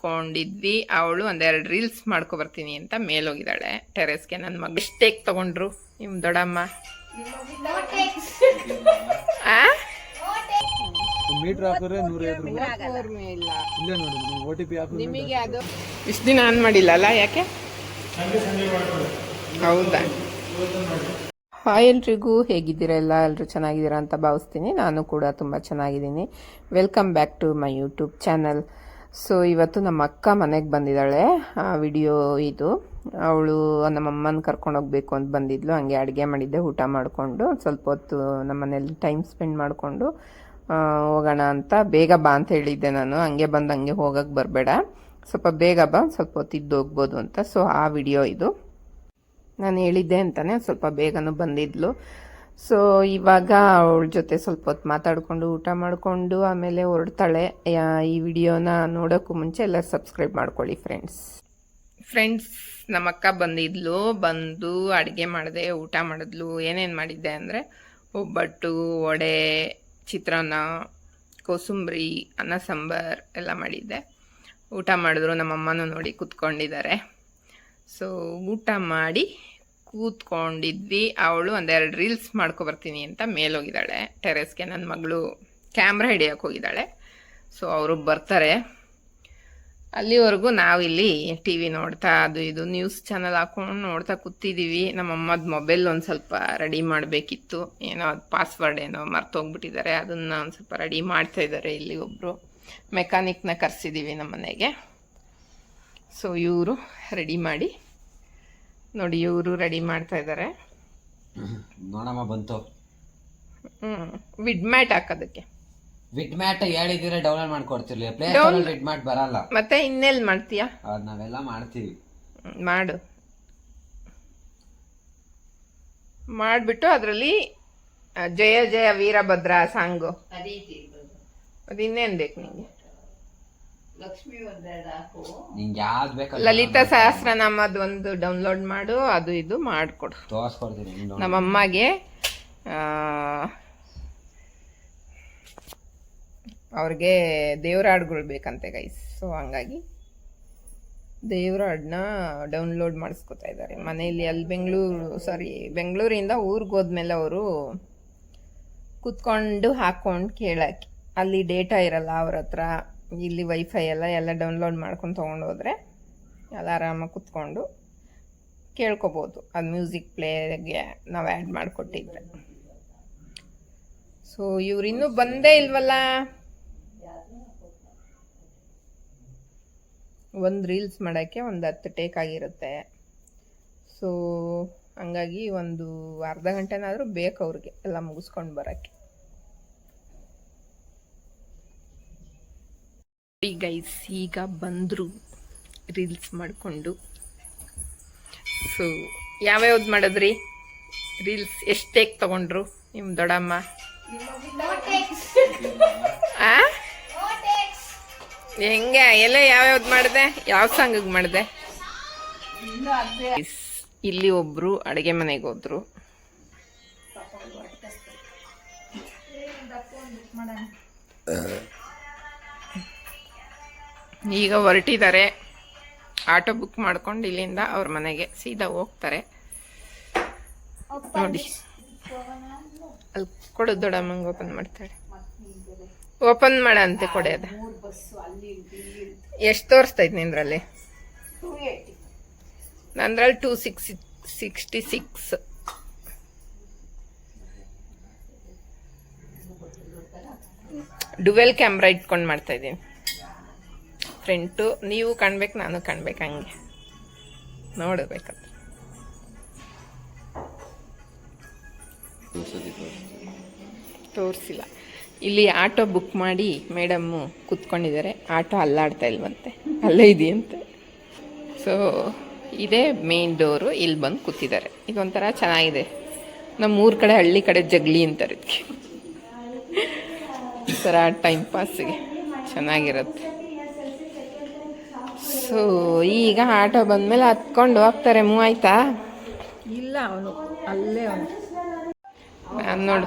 ಕೂತ್ಕೊಂಡಿದ್ವಿ ಅವಳು ಒಂದೆರಡು ರೀಲ್ಸ್ ಮಾಡ್ಕೊ ಬರ್ತೀನಿ ಅಂತ ಮೇಲೋಗಿದ್ದಾಳೆ. ಟೆರೆಸ್ಗೆ ನನ್ನ ಮಗ ಸ್ಟೇಕ್ ತಗೊಂಡ್ರು. ನಿಮ್ಮ ದೊಡ್ಡಮ್ಮ. ಇಷ್ಟು ದಿನ ಆನ್ ಮಾಡಿಲ್ಲ ಅಲ್ಲ ಯಾಕೆ? ಹೌದಾ? ಹಾಯ್ ಎಲ್ರಿಗೂ ಹೇಗಿದ್ದೀರಾ ಎಲ್ಲ? ಎಲ್ಲರೂ ಚೆನ್ನಾಗಿದ್ದೀರಾ ಅಂತ ಭಾವಿಸ್ತೀನಿ. ನಾನು ಕೂಡ ತುಂಬ ಚೆನ್ನಾಗಿದ್ದೀನಿ. Welcome back to my YouTube channel so ಇವತ್ತು ನಮ್ಮ ಅಕ್ಕ ಮನೆಗೆ ಬಂದಿದ್ದಾಳೆ. ಆ ವಿಡಿಯೋ ಇದು. ಅವಳು ನಮ್ಮ ಅಮ್ಮನ ಕರ್ಕೊಂಡು ಹೋಗ್ಬೇಕು ಅಂತ ಬಂದಿದ್ಲು. ಹಂಗೆ ಅಡುಗೆ ಮಾಡಿದ್ದೆ, ಊಟ ಮಾಡಿಕೊಂಡು. ಸ್ವಲ್ಪ ಹೊತ್ತು ನಮ್ಮ ಮನೇಲಿ ಟೈಮ್ ಸ್ಪೆಂಡ್ ಮಾಡಿಕೊಂಡು ಹೋಗೋಣ ಅಂತ ಬೇಗ ಬಾ ಅಂತ ಹೇಳಿದ್ದೆ ನಾನು. ಹಂಗೆ ಬಂದು ಹಂಗೆ ಹೋಗಕ್ಕೆ ಬರಬೇಡ. ಸ್ವಲ್ಪ ಬೇಗ ಬಾ ಸ್ವಲ್ಪ ಹೊತ್ತು ಇದ್ದು ಹೋಗ್ಬೋದು ಅಂತ. ಸೊ ಆ ವಿಡಿಯೋ ಇದು. ನಾನು ಹೇಳಿದ್ದೆ ಅಂತಲೇ ಸ್ವಲ್ಪ ಬೇಗನೂ ಬಂದಿದ್ಲು. ಸೊ ಇವಾಗ ಅವಳ ಜೊತೆ ಸ್ವಲ್ಪ ಹೊತ್ತು ಮಾತಾಡಿಕೊಂಡು ಊಟ ಮಾಡಿಕೊಂಡು ಆಮೇಲೆ ಹೊರಡ್ತಾಳೆ. ಈ ವಿಡಿಯೋನ ನೋಡೋಕ್ಕೂ ಮುಂಚೆ ಎಲ್ಲ ಸಬ್ಸ್ಕ್ರೈಬ್ ಮಾಡ್ಕೊಳ್ಳಿ ಫ್ರೆಂಡ್ಸ್. ಫ್ರೆಂಡ್ಸ್, ನಮ್ಮಕ್ಕ ಬಂದಿದ್ಲು, ಬಂದು ಅಡುಗೆ ಮಾಡಿದೆ, ಊಟ ಮಾಡಿದ್ಲು. ಏನೇನು ಮಾಡಿದ್ದೆ ಅಂದರೆ ಒಬ್ಬಟ್ಟು, ವಡೆ, ಚಿತ್ರಾನ್ನ, ಕೋಸಂಬರಿ, ಅನ್ನ ಸಾಂಬಾರ್ ಎಲ್ಲ ಮಾಡಿದ್ದೆ. ಊಟ ಮಾಡಿದ್ರು, ನಮ್ಮಮ್ಮನೂ ನೋಡಿ ಕುತ್ಕೊಂಡಿದ್ದಾರೆ. ಸೊ ಊಟ ಮಾಡಿ ಕೂತ್ಕೊಂಡಿದ್ವಿ. ಅವಳು ಒಂದೆರಡು ರೀಲ್ಸ್ ಮಾಡ್ಕೊ ಬರ್ತೀನಿ ಅಂತ ಮೇಲೋಗಿದ್ದಾಳೆ. ಟೆರೆಸ್ಗೆ ನನ್ನ ಮಗಳು ಕ್ಯಾಮ್ರಾ ಹಿಡಿಯೋಕೆ ಹೋಗಿದ್ದಾಳೆ. ಸೊ ಅವರು ಬರ್ತಾರೆ. ಅಲ್ಲಿವರೆಗೂ ನಾವಿಲ್ಲಿ ಟಿ ವಿ ನೋಡ್ತಾ, ಅದು ಇದು ನ್ಯೂಸ್ ಚಾನಲ್ ಹಾಕೊಂಡು ನೋಡ್ತಾ ಕೂತಿದ್ದೀವಿ ನಮ್ಮಮ್ಮದ ಮೊಬೈಲ್ ಒಂದು ಸ್ವಲ್ಪ ರೆಡಿ ಮಾಡಬೇಕಿತ್ತು. ಏನೋ ಅದು ಪಾಸ್ವರ್ಡ್ ಏನೋ ಮರ್ತೋಗ್ಬಿಟ್ಟಿದ್ದಾರೆ. ಅದನ್ನು ಒಂದು ಸ್ವಲ್ಪ ರೆಡಿ ಮಾಡ್ತಾ ಇದ್ದಾರೆ ಇಲ್ಲಿ ಒಬ್ಬರು ಮೆಕ್ಯಾನಿಕ್ನ ಕರೆಸಿದ್ದೀವಿ ನಮ್ಮ ಮನೆಗೆ ಸೊ ಇವರು ರೆಡಿ ಮಾಡಿ ನೋಡಿ ಇವರು ರೆಡಿ ಮಾಡ್ತಾ ಇದ್ದಾರೆ ನೋಡಮ್ಮ ಬಂತು. ಹ್ಮ್ ವಿಡ್ ಮ್ಯಾಟ್ ಹಾಕೋದಕ್ಕೆ. ವಿಡ್ ಮ್ಯಾಟ್ ಹೇಳಿದ್ರೆ ಡೌನ್ಲೋಡ್ ಮಾಡ್ಕೊಡ್ತಿರ್ಲಿ. ಪ್ಲೇ ಸ್ಟೋರ್ ವಿಡ್ ಮ್ಯಾಟ್ ಬರಲ್ಲ. ಮತ್ತೆ ಇನ್ನೆಲ್ ಮಾಡ್ತೀಯಾ? ಅದ್ ನಾವೆಲ್ಲ ಮಾಡ್ತೀವಿ. ಹ್ಮ್, ಮಾಡು. ಮಾಡಿಬಿಟ್ಟು ಅದರಲ್ಲಿ ಜಯ ಜಯ ವೀರಭದ್ರ ಸಾಂಗು. ಅದು ಇನ್ನೇನು ಬೇಕು ನಿಂಗೆ ಸಹಸ್ರ ಯಾವ್ದು ಲಲಿತಾ ಸಹಸ್ರನಾಮದ ಒಂದು ಡೌನ್ಲೋಡ್ ಮಾಡು ಅದು ಇದು ಮಾಡಿಕೊಡು. ತೋರಿಸ್ಕೊಡ್ತೀನಿ ನಿಂಗ್ download. ನಮ್ಮಮ್ಮಗೆ ಅವ್ರಿಗೆ ದೇವ್ರ ಹಾಡುಗಳು ಬೇಕಂತೆ ಗೈಸ್ ಸೊ ಹಂಗಾಗಿ ದೇವ್ರ ಹಾಡನ್ನ ಡೌನ್ಲೋಡ್ ಮಾಡಿಸ್ಕೊತಾ ಇದ್ದಾರೆ ಮನೆಯಲ್ಲಿ ಅಲ್ಲಿ ಬೆಂಗಳೂರು ಸಾರಿ ಬೆಂಗಳೂರಿಂದ ಊರಿಗೆ ಹೋದ್ಮೇಲೆ ಅವರು ಕೂತ್ಕೊಂಡು ಹಾಕ್ಕೊಂಡು ಕೇಳಕ್ಕೆ. ಅಲ್ಲಿ ಡೇಟಾ ಇರಲ್ಲ ಅವ್ರ ಹತ್ರ. ಇಲ್ಲಿ ವೈಫೈ ಎಲ್ಲ ಎಲ್ಲ ಡೌನ್ಲೋಡ್ ಮಾಡ್ಕೊಂಡು ತೊಗೊಂಡು ಹೋದರೆ ಎಲ್ಲ ಆರಾಮಾಗಿ ಕೂತ್ಕೊಂಡು ಕೇಳ್ಕೊಬೋದು. ಅದು ಮ್ಯೂಸಿಕ್ ಪ್ಲೇಗೆ ನಾವು ಆ್ಯಡ್ ಮಾಡಿಕೊಟ್ಟಿದ್ರೆ. ಸೊ ಇವ್ರು ಇನ್ನೂ ಬಂದೇ ಇಲ್ವಲ್ಲ? ಒಂದು ರೀಲ್ಸ್ ಮಾಡೋಕ್ಕೆ ಒಂದು ಹತ್ತು ಟೇಕ್ ಆಗಿರುತ್ತೆ. ಸೊ ಹಂಗಾಗಿ ಒಂದು ಅರ್ಧ ಗಂಟೆನಾದರೂ ಬೇಕು ಅವ್ರಿಗೆ, ಎಲ್ಲ ಮುಗಿಸ್ಕೊಂಡು ಬರೋಕ್ಕೆ. ಗೈಸ್ ಈಗ ಬಂದರು ರೀಲ್ಸ್ ಮಾಡಿಕೊಂಡು. ಸೊ ಯಾವ್ಯಾವ್ದು ಮಾಡಿದ್ರಿ? ರೀಲ್ಸ್ ಎಷ್ಟು ಟೇಕ್ ತಗೊಂಡ್ರು ನಿಮ್ಮ ದೊಡ್ಡಮ್ಮ? ಹೆಂಗೆ? ಎಲ್ಲ ಯಾವ್ಯಾವ್ದು ಮಾಡಿದೆ? ಯಾವ ಸಾಂಗಿಗೆ ಮಾಡಿದೆ? ಇಲ್ಲಿ ಒಬ್ರು ಅಡುಗೆ ಮನೆಗೆ ಹೋದ್ರು. ಈಗ ಹೊರಟಿದ್ದಾರೆ. ಆಟೋ ಬುಕ್ ಮಾಡ್ಕೊಂಡು ಇಲ್ಲಿಂದ ಅವ್ರ ಮನೆಗೆ ಸೀದಾ ಹೋಗ್ತಾರೆ. ನೋಡಿ. ಅಲ್ಲಿ ಕೊಡು ದೊಡ್ಡಮ್ಮಂಗೆ ಓಪನ್ ಮಾಡ್ತಾಳೆ. ಓಪನ್ ಮಾಡಂತೆ ಕೊಡೆ ಅದ. ಎಷ್ಟು ತೋರಿಸ್ತೈತೆ ನಿಂದ್ರಲ್ಲಿ ನಂದ್ರಲ್ಲಿ two six sixty six. Dual camera ಇಟ್ಕೊಂಡು ಮಾಡ್ತಾ ಇದ್ದೀನಿ. ಫ್ರಂಟು, ನೀವು ಕಾಣ್ಬೇಕು, ನಾನು ಕಾಣ್ಬೇಕು ಹಂಗೆ. ನೋಡಬೇಕಂತ ತೋರಿಸಿಲ್ಲ. ಇಲ್ಲಿ ಆಟೋ ಬುಕ್ ಮಾಡಿ ಮೇಡಮ್ಮು ಕೂತ್ಕೊಂಡಿದ್ದಾರೆ. ಆಟೋ ಅಲ್ಲಾಡ್ತಾ ಇಲ್ವಂತೆ. ಅಲ್ಲೇ ಇದೆಯಂತೆ. ಸೊ ಇದೇ ಮೇನ್ ಡೋರು ಇಲ್ಲಿ ಬಂದು ಕೂತಿದ್ದಾರೆ. ಇದೊಂಥರ ಚೆನ್ನಾಗಿದೆ. ನಮ್ಮ ಊರ ಕಡೆ, ಹಳ್ಳಿ ಕಡೆ ಜಗ್ಲಿ ಅಂತಾರೆ. ಇದಕ್ಕೆ ಥರ ಟೈಮ್ ಪಾಸಿಗೆ ಚೆನ್ನಾಗಿರುತ್ತೆ. ಸೊ ಈಗ ಆಟೋ ಬಂದಮೇಲೆ ಹತ್ಕೊಂಡು ಹೋಗ್ತಾರೆ ಮೂವ್ ಆಯ್ತಾ? ಇಲ್ಲ ಅವನು ಅಲ್ಲೇ ಅವನು. ನಾನು ನೋಡು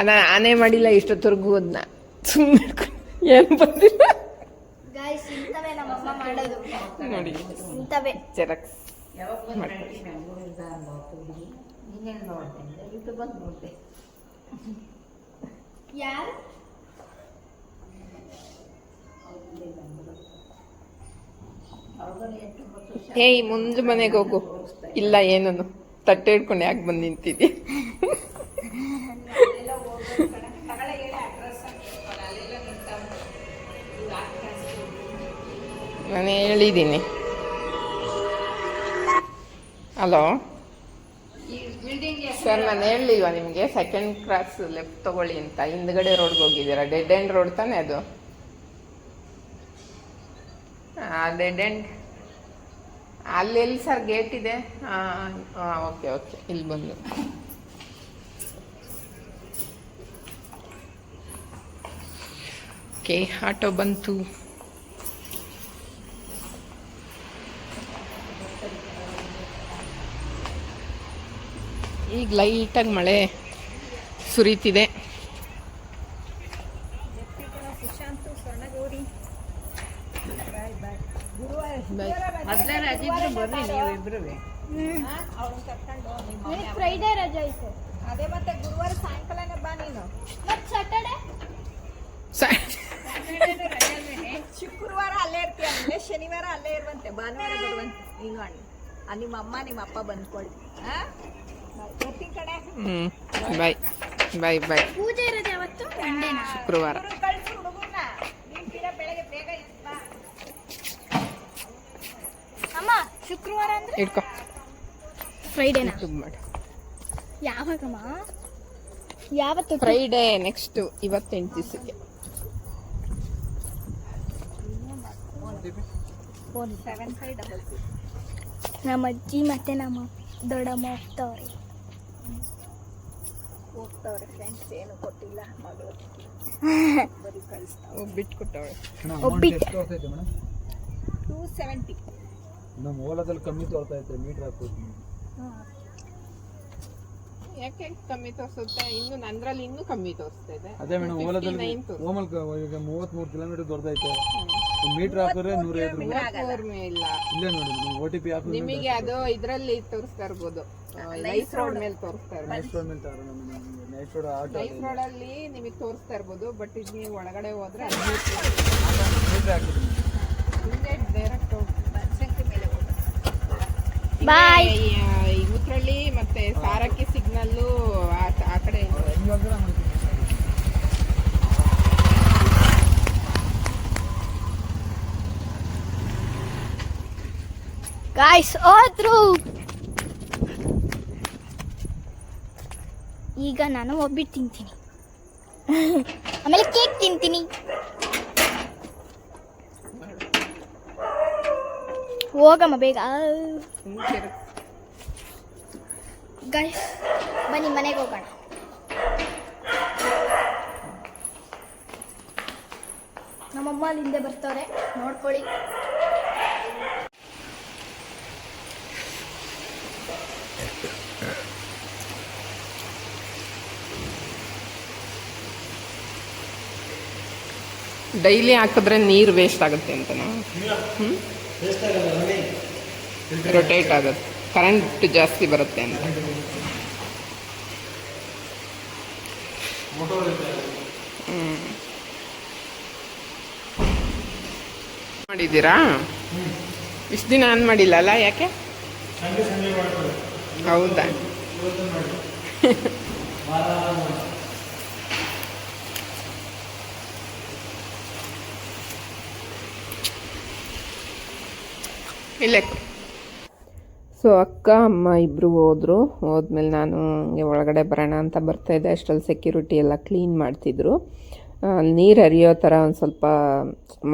ಅದ ಆನೆ ಮಾಡಿಲ್ಲ ಇಷ್ಟೊತ್ತವರೆಗೂ ಅದನ್ನ ಸುಮ್ಮನೆ ಏನು ಬಂದಿಲ್ಲ. ಗಾಯ್ಸ್ ಇಂಥವೇ ನಮ್ಮಮ್ಮ ಮಾಡೋದು. ನೋಡಿ ಜೆರಾಕ್ಸ್ ಯಾರು? ಏಯ್ ಮುಂದೆ ಮನೆಗೆ ಹೋಗು. ಇಲ್ಲ ಏನನು ತಟ್ಟೆ ಹಿಡ್ಕೊಂಡು ಯಾಕೆ ಬಂದು ನಿಂತಿದ್ದಿ? ನಾನು ಹೇಳಿದ್ದೀನಿ ಹಲೋ? ಸರ್, ನಾನು ಹೇಳಲಿಲ್ವಾ ನಿಮಗೆ? ಸೆಕೆಂಡ್ ಕ್ರಾಸ್ ಲೆಫ್ಟ್ ತಗೊಳ್ಳಿ ಅಂತ. ಹಿಂದ್ಗಡೆ ರೋಡ್ಗೆ ಹೋಗಿದ್ದೀರಾ? ಡೆಡ್ ಎಂಡ್ ರೋಡ್ ತಾನೇ ಅದು? ಡೆಡ್ ಎಂಡ್ ಅಲ್ಲೆಲ್ಲಿ ಸರ್ ಗೇಟ್ ಇದೆ? ಹಾಂ ಓಕೆ ಓಕೆ ಇಲ್ಲಿ ಬಂದು. ಓಕೆ ಆಟೋ ಬಂತು. ಈಗ ಲೈಟಾಗಿ ಮಳೆ ಸುರಿತಿದೆ. ಅದೇ ಮತ್ತೆ ಗುರುವಾರ ಸಾಯಂಕಾಲನೇ ಬಾ ನೀನು. ಮತ್ತೆ ಸ್ಯಾಟರ್ಡೆ ಶುಕ್ರವಾರ ಅಲ್ಲೇ ಇರ್ತೀಯ ಅಂದ್ರೆ ಶನಿವಾರ ಅಲ್ಲೇ ಇರುವಂತೆ ಭಾನುವಾರ ಬರುವಂತೆ. ನೀನು ಅಣ್ಣ ನಿಮ್ಮ ಅಮ್ಮ ನಿಮ್ಮ ಅಪ್ಪ ಬಂದ್ಕೊಳ್ಳಿ ಹಾ? ಬರ್ತೀನಿ ಕಡೆ ಹ್ಞೂ ಬಾಯ್. ಬಾಯ್ ಬಾಯ್. ಪೂಜೆ ಇರೋದು ಯಾವತ್ತು? ಶುಕ್ರವಾರ. ಹುಡುಗ್ರು ಕಳ್ಸು ಹುಡುಗನ್ನ. ನೀನ್ ತೀರಾ ಬೆಳಗ್ಗೆ ಬೇಗ ಬಾ. ಅಮ್ಮ ಶುಕ್ರವಾರ ಅಂದ್ರೆ? ಇಟ್ಕೊ. ಫ್ರೈಡೇನಾ ಮಾಡು. ಯಾವಾಗಮ್ಮ? ಯಾವತ್ತು ಫ್ರೈಡೇ ನೆಕ್ಸ್ಟ್ ಇವತ್ತೆಂಟು ದಿವಸಕ್ಕೆ ಸೆವೆನ್ ಫೈವ್ ಡಬಲ್ ನಮ್ಮ ಅಜ್ಜಿ ಮತ್ತೆ ನಮ್ಮ ದೊಡ್ಡಮ್ಮ ಹೋಗ್ತಾವ್ರೆ. ಹೋಗ್ತಾವ್ರೆ ಫ್ರೆಂಡ್ಸ್ ಏನು ಕೊಟ್ಟಿಲ್ಲ ಮಗಳು. ಕೊಟ್ಟವಳೆ ಒಬ್ಬಿಟ್ಟು. ಮೇಡಮ್? ಟೂ ಸೆವೆಂಟಿ ನಮ್ಮ ಓಲದಲ್ಲಿ ಕಮ್ಮಿ ತೋರ್ತಾ ಐತೆ ಮೀಟರ್ ಹಾಕೋದು ಯಾಕೆ ಕಮ್ಮಿ ತೋರಿಸುತ್ತೆ? ಇನ್ನು ನಂದ್ರಲ್ಲಿ ಇನ್ನೂ ಕಮ್ಮಿ ತೋರಿಸ್ತಾ ಇದೆ ಅದೇ ಮೇಡಮ್ ಓಲಾದಲ್ಲಿ 59 ತೋರ್ಸ್ತಾ ಓಮಲ್ ಈಗ ಮೂವತ್ಮೂರು ಕಿಲೋಮೀಟರ್ ದೊಡ್ಡದೈತೆ ಮೀಟರ್ ಹಾಕಿದ್ರೆ ನೂರೈವತ್ತು ರೂಪಾಯಿ. ಇಲ್ಲ. ಇಲ್ಲೇ ನೋಡಿ ನೀವು ಓ ಟಿ ಪಿ ಹಾಕಿದ್ರೆ ನಿಮಗೆ ಅದು ಇದರಲ್ಲಿ ತೋರಿಸ್ತಾ ಇರ್ಬೋದು. ನೈಸ್ ರೋಡ್ ಮೇಲೆ ತೋರಿಸ್ತಾ ಇರ್ಬೋದು. ನೈಟ್ ರೋಡ್ ಮೇಲೆ ತಗೊಂಡು ನಮಗೆ. Night road auto nice road ಅಲ್ಲಿ ನಿಮಗೆ ತೋರಿಸ್ತಾ ಇರ್ಬೋದು ಬಟ್ ಇದು ನೀವು ಒಳಗಡೆ ಹೋದ್ರೆ ಮೀಟರ್ ಡೈರೆಕ್ಟ್ ಮೇಲೆ ಹೋಗೋದು ಬಾಯ್ ಉತ್ರಳ್ಳಿ ಮತ್ತೆ ಸಾರಕ್ಕಿ ಸಿಗ್ನಲ್ಲು ಆ ಕಡೆ ಗಾಯ್ಸ್ ಹೋದ್ರು. ಈಗ ನಾನು ಒಬ್ಬಿಟ್ಟು ತಿಂತೀನಿ. ಆಮೇಲೆ ಕೇಕ್ ತಿಂತೀನಿ. ಹೋಗಮ್ಮ ಬೇಗ. ಹಿಂಗ್ ಬನ್ನಿ ಮನೆಗೆ ಹೋಗೋಣ. ನಮ್ಮಮ್ಮ ಅಲ್ಲಿ ಹಿಂದೆ ಬರ್ತಾವ್ರೆ ನೋಡ್ಕೊಳ್ಳಿ. ಡೈಲಿ ಹಾಕಿದ್ರೆ ನೀರು ವೇಸ್ಟ್ ಆಗುತ್ತೆ ಅಂತನಾ? ರೊಟೇಟ್ ಆಗುತ್ತೆ. ಕರೆಂಟ್ ಜಾಸ್ತಿ ಬರುತ್ತೆ ಅಂತ. ಮಾಡಿದ್ದೀರಾ? ಇಷ್ಟು ದಿನ ಆನ್ ಮಾಡಿಲ್ಲ ಅಲ್ಲ ಯಾಕೆ? ಹೌದಾ? ಇಲ್ಲೇ ಸೊ ಅಕ್ಕ, ಅಮ್ಮ ಇಬ್ಬರು ಹೋದರು. ಹೋದ್ಮೇಲೆ ನಾನು ಹಂಗೆ ಒಳಗಡೆ ಬರೋಣ ಅಂತ ಬರ್ತಾಯಿದ್ದೆ ಅಷ್ಟರಲ್ಲಿ ಸೆಕ್ಯೂರಿಟಿ ಎಲ್ಲ ಕ್ಲೀನ್ ಮಾಡ್ತಿದ್ರು. ನೀರು ಹರಿಯೋ ಥರ ಒಂದು ಸ್ವಲ್ಪ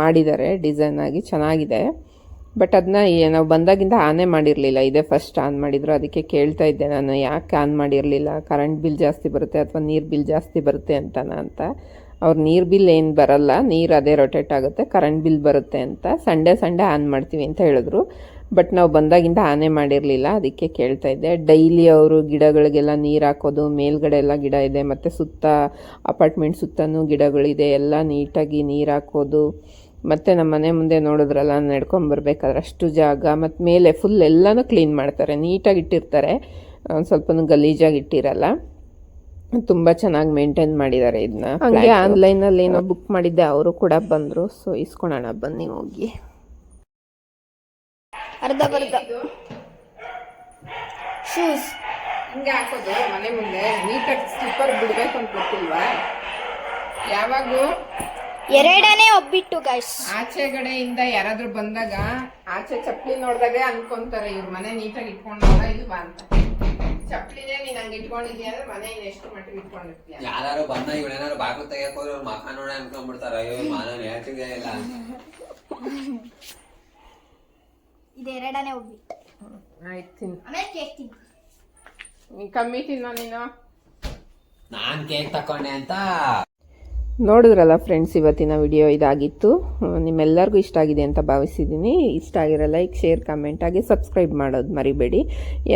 ಮಾಡಿದ್ದಾರೆ. ಡಿಸೈನ್ ಆಗಿ ಚೆನ್ನಾಗಿದೆ. ಬಟ್ ಅದನ್ನ ನಾವು ಬಂದಾಗಿಂದ ಆನೇ ಮಾಡಿರಲಿಲ್ಲ. ಇದೇ ಫಸ್ಟ್ ಆನ್ ಮಾಡಿದ್ರು. ಅದಕ್ಕೆ ಕೇಳ್ತಾ ಇದ್ದೆ ನಾನು, ಯಾಕೆ ಆನ್ ಮಾಡಿರಲಿಲ್ಲ? ಕರೆಂಟ್ ಬಿಲ್ ಜಾಸ್ತಿ ಬರುತ್ತೆ ಅಥವಾ ನೀರು ಬಿಲ್ ಜಾಸ್ತಿ ಬರುತ್ತೆ ಅಂತನಾ ಅಂತ. ಅವ್ರು ನೀರು ಬಿಲ್ ಏನು ಬರಲ್ಲ. ನೀರು ಅದೇ ರೊಟೇಟ್ ಆಗುತ್ತೆ. ಕರೆಂಟ್ ಬಿಲ್ ಬರುತ್ತೆ ಅಂತ. ಸಂಡೇ ಸಂಡೇ ಆನ್ ಮಾಡ್ತೀವಿ ಅಂತ ಹೇಳಿದ್ರು. ಬಟ್ ನಾವು ಬಂದಾಗಿಂದ ಆನೆ ಮಾಡಿರಲಿಲ್ಲ ಅದಕ್ಕೆ ಕೇಳ್ತಾ ಇದ್ದೆ. ಡೈಲಿ ಅವರು ಗಿಡಗಳಿಗೆಲ್ಲ ನೀರು ಹಾಕೋದು ಮೇಲ್ಗಡೆ ಎಲ್ಲ ಗಿಡ ಇದೆ ಮತ್ತು ಸುತ್ತ ಅಪಾರ್ಟ್ಮೆಂಟ್ ಸುತ್ತನೂ ಗಿಡಗಳಿದೆ ಎಲ್ಲ ನೀಟಾಗಿ ನೀರು ಹಾಕೋದು. ಮತ್ತು ನಮ್ಮ ಮನೆ ಮುಂದೆ ನೋಡಿದ್ರಲ್ಲ ನಡ್ಕೊಂಬರ್ಬೇಕಾದ್ರೆ ಅಷ್ಟು ಜಾಗ ಮತ್ತು ಮೇಲೆ ಫುಲ್ ಎಲ್ಲನೂ ಕ್ಲೀನ್ ಮಾಡ್ತಾರೆ ನೀಟಾಗಿ ಇಟ್ಟಿರ್ತಾರೆ. ಒಂದು ಸ್ವಲ್ಪನೂ ಗಲೀಜಾಗಿ ಇಟ್ಟಿರಲ್ಲ. ತುಂಬ ಚೆನ್ನಾಗಿ ಮೇಂಟೈನ್ ಮಾಡಿದ್ದಾರೆ ಇದನ್ನ ಹಾಗೆ ಆನ್ಲೈನಲ್ಲಿ ಏನೋ ಬುಕ್ ಮಾಡಿದ್ದೆ ಅವರು ಕೂಡ ಬಂದರು. ಸೊ ಇಸ್ಕೊಳೋಣ ಬನ್ನಿ ಹೋಗಿ. ಅರ್ಧ ಬರ್ಧ. ಶೂಸ್ ಹಿಂಗೆ ಹಾಕೋದು ಮನೆ ಮುಂದೆ. ನೀಟಾಗಿ ಸ್ಲಿಪ್ಪರ್ ಬಿಡಬೇಕು ಅಂತ ಗೊತ್ತಿಲ್ವಾ? ಯಾವಾಗೂ? ಎರಡನೇ ಒಬ್ಬಿಟ್ಟು ಗಾಯ್ಸ್ ಆಚೆಗಡೆಯಿಂದ ಯಾರಾದ್ರೂ ಬಂದಾಗ ಆಚೆ ಚಪ್ಪಲಿ ನೋಡಿದಾಗ ಅನ್ಕೊಂತಾರೆ ಇವ್ರ ಮನೆ ನೀಟಾಗಿ ಇಟ್ಕೊಂಡಾಗ ಇದು ಬಾ ಅಂತ. ಚಪ್ಪಲಿನೇ ನೀನ್ ಹಂಗೆ ಇಟ್ಕೊಂಡಿದ್ಯಾ ಅಂದ್ರೆ ಮನೆ ಎಷ್ಟು ಮಟ್ಟಿಗೆ ಇಟ್ಕೊಂಡಿರ್ತೀಯ ಯಾರು ಬಂದ ಇವಳೇನಾರು ಬಾಗಿಲು ತೆಗಿಯಕ್ ಹೋದ್ರೆ ಅವ್ರ ನೋಡ ಅನ್ಕೊಂಡ್ಬಿಡ್ತಾರ. ಅಯ್ಯೋ ಮಾನ ಹೇಳ್ತಿದ್ದೆ ಇಲ್ಲ? ಇದು ಎರಡನೇ ಒಬ್ಬಿಟ್ಟು ಆಯ್ತು ತಿನ್ ಆಮೇಲೆ ಕೇಕ್ ತಿಂತೀನಿ ನೀನ್ ಕಮ್ಮಿ ತಿನ್ನೋ ನೀನು. ನಾನ್ ಕೇಕ್ ತಕೊಂಡೆ ಅಂತ ನೋಡಿದ್ರಲ್ಲ ಫ್ರೆಂಡ್ಸ್ ಇವತ್ತಿನ ವಿಡಿಯೋ ಇದಾಗಿತ್ತು. ನಿಮ್ಮೆಲ್ಲರಿಗೂ ಇಷ್ಟ ಆಗಿದೆ ಅಂತ ಭಾವಿಸಿದ್ದೀನಿ ಇಷ್ಟ ಆಗಿರೋ ಲೈಕ್ ಶೇರ್ ಕಮೆಂಟ್ ಹಾಗೆ ಸಬ್ಸ್ಕ್ರೈಬ್ ಮಾಡೋದು ಮರಿಬೇಡಿ.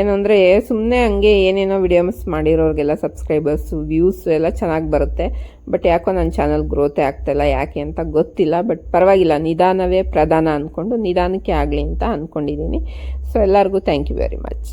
ಏನಂದರೆ ಸುಮ್ಮನೆ ಹಂಗೆ ಏನೇನೋ ವಿಡಿಯೋಸ್ ಮಾಡಿರೋರಿಗೆಲ್ಲ ಸಬ್ಸ್ಕ್ರೈಬರ್ಸು ವ್ಯೂಸ್ ಎಲ್ಲ ಚೆನ್ನಾಗಿ ಬರುತ್ತೆ. ಬಟ್ ಯಾಕೋ ನನ್ನ ಚಾನಲ್ ಗ್ರೋತೆ ಆಗ್ತಾಯಿಲ್ಲ ಯಾಕೆ ಅಂತ ಗೊತ್ತಿಲ್ಲ. ಬಟ್ ಪರವಾಗಿಲ್ಲ, ನಿಧಾನವೇ ಪ್ರಧಾನ ಅಂದ್ಕೊಂಡು ನಿಧಾನಕ್ಕೆ ಆಗಲಿ ಅಂತ ಅಂದ್ಕೊಂಡಿದ್ದೀನಿ ಸೊ ಎಲ್ಲರಿಗೂ ಥ್ಯಾಂಕ್ ಯು ವೆರಿ ಮಚ್